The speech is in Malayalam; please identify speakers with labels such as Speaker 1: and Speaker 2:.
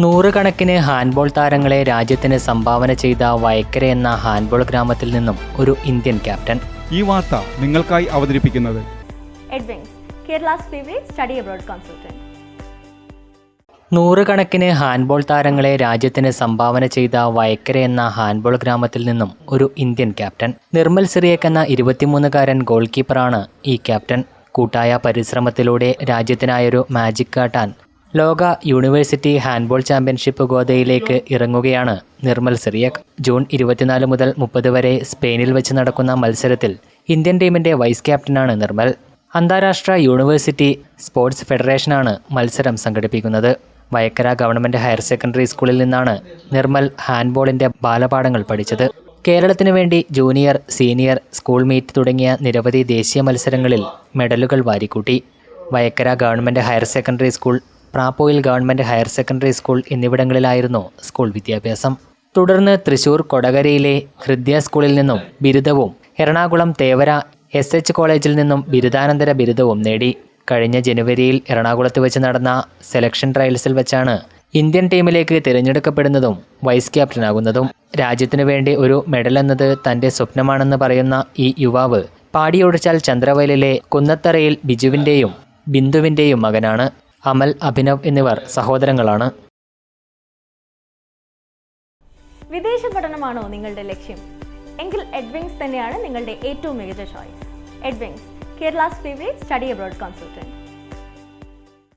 Speaker 1: നൂറുകണക്കിന് ഹാൻഡ്ബോൾ താരങ്ങളെ രാജ്യത്തിന് സംഭാവന ചെയ്ത വയക്കര എന്ന ഹാൻഡ്ബോൾ ഗ്രാമത്തിൽ നിന്നും ഒരു ഇന്ത്യൻ ക്യാപ്റ്റൻ.
Speaker 2: ഈ വാർത്ത നിങ്ങൾക്കായി അവതരിപ്പിക്കുന്നത്.
Speaker 1: നൂറുകണക്കിന് ഹാൻഡ്ബോൾ താരങ്ങളെ രാജ്യത്തിന് സംഭാവന ചെയ്ത വയക്കര എന്ന ഹാൻഡ്ബോൾ ഗ്രാമത്തിൽ നിന്നും ഒരു ഇന്ത്യൻ ക്യാപ്റ്റൻ. നിർമ്മൽ സിറിയക് എന്ന ഇരുപത്തിമൂന്നുകാരൻ ഗോൾ കീപ്പറാണ് ഈ ക്യാപ്റ്റൻ. കൂട്ടായ പരിശ്രമത്തിലൂടെ രാജ്യത്തിനായൊരു മാജിക് കാട്ടാൻ ലോക യൂണിവേഴ്സിറ്റി ഹാൻഡ്ബോൾ ചാമ്പ്യൻഷിപ്പ് ഗോദയിലേക്ക് ഇറങ്ങുകയാണ് നിർമ്മൽ സിറിയക്. ജൂൺ ഇരുപത്തിനാല് മുതൽ മുപ്പത് വരെ സ്പെയിനിൽ വെച്ച് നടക്കുന്ന മത്സരത്തിൽ ഇന്ത്യൻ ടീമിന്റെ വൈസ് ക്യാപ്റ്റനാണ് നിർമ്മൽ. അന്താരാഷ്ട്ര യൂണിവേഴ്സിറ്റി സ്പോർട്സ് ഫെഡറേഷനാണ് മത്സരം സംഘടിപ്പിക്കുന്നത്. വയക്കര ഗവൺമെന്റ് ഹയർ സെക്കൻഡറി സ്കൂളിൽ നിന്നാണ് നിർമ്മൽ ഹാൻഡ്ബോളിന്റെ ബാലപാഠങ്ങൾ പഠിച്ചത്. കേരളത്തിനു വേണ്ടി ജൂനിയർ സീനിയർ സ്കൂൾ മീറ്റ് തുടങ്ങിയ നിരവധി ദേശീയ മത്സരങ്ങളിൽ മെഡലുകൾ വാരിക്കൂട്ടി. Vayakkara government higher secondary school Prapoyil government higher secondary school എന്നിവിടങ്ങളിലായിരുന്നു school വിദ്യാഭ്യാസം. തുടർന്ന് തൃശൂർ കൊടകരയിലെ ഹൃദയ സ്കൂളിൽ നിന്നും ബിരുദവും എറണാകുളം തേവര എസ് എച്ച് കോളേജിൽ നിന്നും ബിരുദാനന്തര ബിരുദവും നേടി. കഴിഞ്ഞ ജനുവരിയിൽ എറണാകുളത്ത് വെച്ച് നടന്ന സെലക്ഷൻ ട്രയൽസിൽ വെച്ചാണ് ഇന്ത്യൻ ടീമിലേക്ക് തിരഞ്ഞെടുക്കപ്പെടുന്നതും വൈസ് ക്യാപ്റ്റനാകുന്നതും. രാജ്യത്തിനു വേണ്ടി ഒരു മെഡൽ എന്നത് തന്റെ സ്വപ്നമാണെന്ന് പറയുന്ന ഈ യുവാവ് പാടിയൊഴിച്ചാൽ ചന്ദ്രവയലിലെ കുന്നത്തറയിൽ ബിജുവിന്റെയും ബിന്ദുവിന്റെയും മകനാണ്. അമൽ അഭിനവ് എന്നിവർ സഹോദരങ്ങളാണ്.
Speaker 3: വിദേശ പഠനമാണോ നിങ്ങളുടെ ലക്ഷ്യം? എങ്കിൽ എഡ്വിങ്സ് തന്നെയാണ് നിങ്ങളുടെ ഏറ്റവും മികച്ച choice Edwings Kerala's favourite study abroad consultant